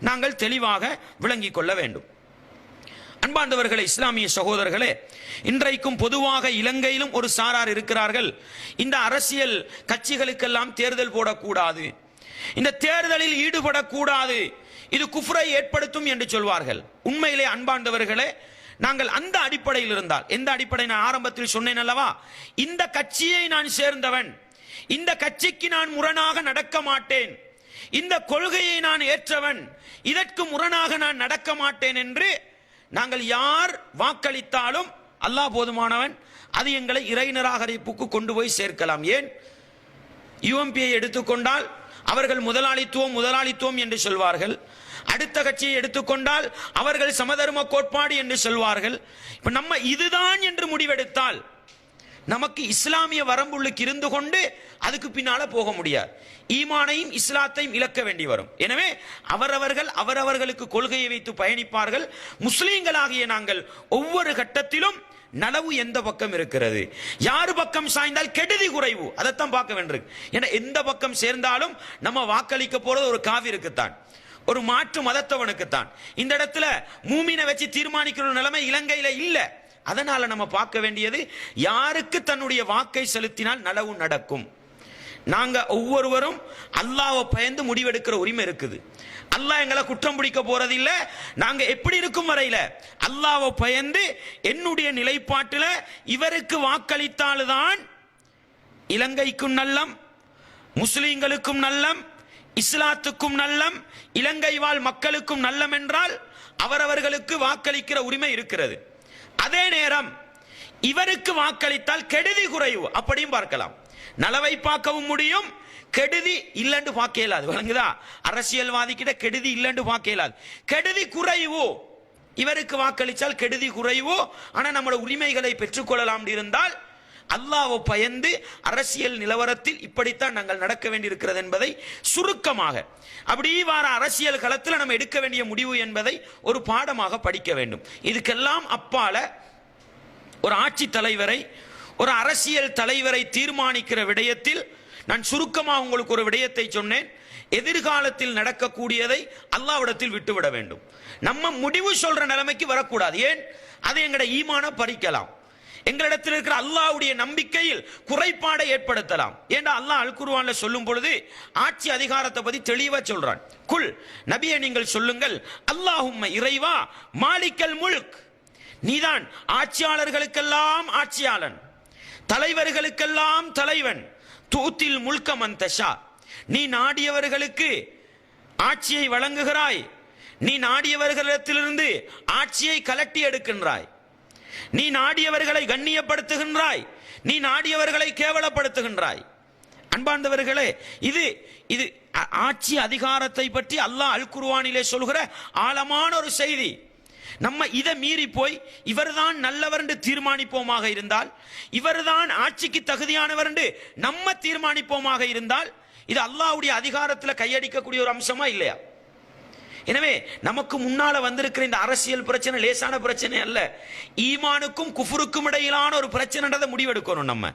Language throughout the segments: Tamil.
நாங்கள் தெளிவாக விளங்கிக் கொள்ள வேண்டும். அன்பாண்டவர்களே இஸ்லாமிய சகோதரர்களே இன்றைக்கும் பொதுவாக இலங்கையிலும் ஒரு சாரார் இருக்கிறார்கள். இந்த அரசியல் கட்சிகளுக்கெல்லாம் தேர்தல் போடக்கூடாது. இந்த தேர்தலில் ஈடுபடக்கூடாது. இது குஃப்ரை ஏற்படுத்தும் என்று சொல்வார்கள். உண்மையிலே அன்பாண்டவர்களே நாங்கள் அந்த அடிப்படையில் இருந்தால் எந்த அடிப்படை நான் ஆரம்பத்தில் சொன்னேன் அல்லவா? இந்த கட்சியை நான் சேர்ந்தவன். இந்த கட்சிக்கு நான் முரணாக நடக்க மாட்டேன். இந்த கொள்கையை நான் ஏற்றவன். இதற்கு முரணாக நான் நடக்க மாட்டேன் என்று நாங்கள் யார் வாக்களித்தாலும் அல்லாஹ் போதுமானவன். அது எங்களை இறை நிராகரிப்புக்கு கொண்டு போய் சேர்க்கலாம். ஏன்? யுஎம்பியை எடுத்துக்கொண்டால் அவர்கள் முதலாளித்துவம் முதலாளித்துவம் என்று சொல்வார்கள். அடுத்த கட்சியை எடுத்துக்கொண்டால் அவர்கள் சமதர்ம கோட்பாடு என்று சொல்வார்கள். இப்ப நம்ம இதுதான் என்று முடிவெடுத்தால் நமக்கு இஸ்லாமிய வரம்புள்ளுக்கு இருந்து கொண்டு அதுக்கு பின்னால போக முடியாது. ஈமானையும் இஸ்லாத்தையும் இழக்க வேண்டி வரும். எனவே அவரவர்கள் அவரவர்களுக்கு கொள்கையை வைத்து பயணிப்பார்கள். முஸ்லீம்களாகிய நாங்கள் ஒவ்வொரு கட்டத்திலும் நலவு எந்த பக்கம் இருக்கிறது? யாரு பக்கம் சாய்ந்தால் கெடுதி குறைவு. அதைத்தான் பார்க்க வேண்டியிருக்கு. ஏன்னா எந்த பக்கம் சேர்ந்தாலும் நம்ம வாக்களிக்க போறது ஒரு காவிருக்குத்தான். ஒரு மாற்று மதத்தவனுக்குத்தான். இந்த இடத்துல மூமினை வச்சு தீர்மானிக்கிற நிலைமை இலங்கையில இல்லை. அதனால நம்ம பார்க்க வேண்டியது யாருக்கு தன்னுடைய வாக்கை செலுத்தினால் நலவு நடக்கும். நாங்க ஒவ்வொருவரும் அல்லாவை பயந்து முடிவெடுக்கிற உரிமை இருக்குது. அல்லாஹ் எங்களை குற்றம் பிடிக்க போறது இல்ல. நாங்க எப்படி இருக்கும் வரையில அல்லாவை பயந்து என்னுடைய நிலைப்பாட்டில் இவருக்கு வாக்களித்தால்தான் இலங்கைக்கும் நல்லம் முஸ்லீம்களுக்கும் நல்லம் இஸ்லாத்துக்கும் நல்லம் இலங்கை வாழ் மக்களுக்கும் நல்லம் என்றால் அவரவர்களுக்கு வாக்களிக்கிற உரிமை இருக்கிறது. அதே நேரம் இவருக்கு வாக்களித்தால் கெடுதி குறைவு. அப்படியும் பார்க்கலாம். நலவை பார்க்கவும் முடியும். கெடுதி இல்லைன்னு பார்க்க இயலாது. வழங்குதா அரசியல்வாதி கிட்ட கெடுதி இல்லைன்னு பார்க்க இயலாது. கெடுதி குறைவு. இவருக்கு வாக்களித்தால் கெடுதி குறைவு. ஆனால் நம்மளோட உரிமைகளை பெற்றுக்கொள்ளலாம் இருந்தால் அல்லாவை பயந்து அரசியல் நிலவரத்தில் இப்படித்தான் நாங்கள் நடக்க வேண்டியிருக்கிறது என்பதை சுருக்கமாக அப்படி வார அரசியல் களத்தில் நம்ம எடுக்க வேண்டிய முடிவு என்பதை ஒரு பாடமாக படிக்க வேண்டும். இதுக்கெல்லாம் அப்பால ஒரு ஆட்சி தலைவரை ஒரு அரசியல் தலைவரை தீர்மானிக்கிற விடயத்தில் நான் சுருக்கமாக உங்களுக்கு ஒரு விடயத்தை சொன்னேன். எதிர்காலத்தில் நடக்கக்கூடியதை அல்லாவிடத்தில் விட்டுவிட வேண்டும். நம்ம முடிவு சொல்ற நிலைமைக்கு வரக்கூடாது. ஏன்? அது எங்கட ஈமான பறிக்கலாம். எங்களிடத்தில் இருக்கிற அல்லாஹ்வுடைய நம்பிக்கையில் குறைபாடை ஏற்படுத்தலாம். ஏண்டா அல்லாஹ் அல் குருவான்ல சொல்லும் பொழுது ஆட்சி அதிகாரத்தை பத்தி தெளிவா சொல்றான். குல் நபியை நீங்கள் சொல்லுங்கள் அல்லாஹும் இறைவா மாலிக்கல் முழுக் நீதான் ஆட்சியாளர்களுக்கெல்லாம் ஆட்சியாளன் தலைவர்களுக்கெல்லாம் தலைவன். தூத்தில் முழுக்க மந்தஷா நீ நாடியவர்களுக்கு ஆட்சியை வழங்குகிறாய். நீ நாடியவர்களிடத்திலிருந்து ஆட்சியை கலட்டி எடுக்கின்றாய். நீ நாடியவர்களை கண்ணியப்படுத்துகின்றாய். நீ நாடியவர்களை கேவலப்படுத்துகின்றாய். அன்பார்ந்தவர்களே இது இது ஆட்சி அதிகாரத்தை பற்றி அல்லாஹ் அல் குருவானிலே சொல்கிற ஆழமான ஒரு செய்தி. நம்ம இதை மீறி போய் இவர்தான் நல்லவர் என்று தீர்மானிப்போமாக இருந்தால் இவர்தான் ஆட்சிக்கு தகுதியானவர் என்று நம்ம தீர்மானிப்போமாக இருந்தால் இது அல்லாஹ்வுடைய அதிகாரத்தில் கையடிக்கக்கூடிய ஒரு அம்சமா இல்லையா? எனவே நமக்கு முன்னால வந்திருக்கிற இந்த அரசியல் பிரச்சனை லேசான பிரச்சனை அல்ல. ஈமானுக்கும் குஃபுருக்கும் இடையிலான ஒரு பிரச்சனைன்றதை முடிவெடுக்கணும் நம்ம.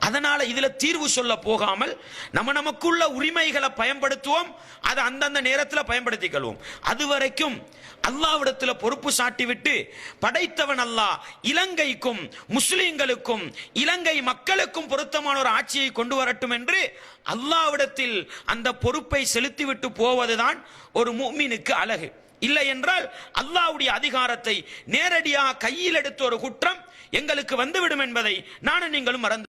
அதனால இதுல தீர்வு சொல்ல போகாமல் நம்ம நமக்குள்ள உரிமைகளை பயன்படுத்துவோம் அதை அந்தந்த நேரத்தில் பயன்படுத்திக் கொள்வோம். அது வரைக்கும் அல்லாவிடத்துல பொறுப்பு சாட்டிவிட்டு படைத்தவன் அல்லாஹ் இலங்கைக்கும் முஸ்லிம்களுக்கும் இலங்கை மக்களுக்கும் பொருத்தமான ஒரு ஆட்சியை கொண்டு வரட்டும் என்று அல்லாவிடத்தில் அந்த பொறுப்பை செலுத்திவிட்டு போவதுதான் ஒரு முஃமினுக்கு அழகு. இல்லை என்றால் அல்லாவுடைய அதிகாரத்தை நேரடியாக கையில் எடுத்த ஒரு குற்றம் எங்களுக்கு வந்துவிடும் என்பதை நானும் நீங்களும் மறந்து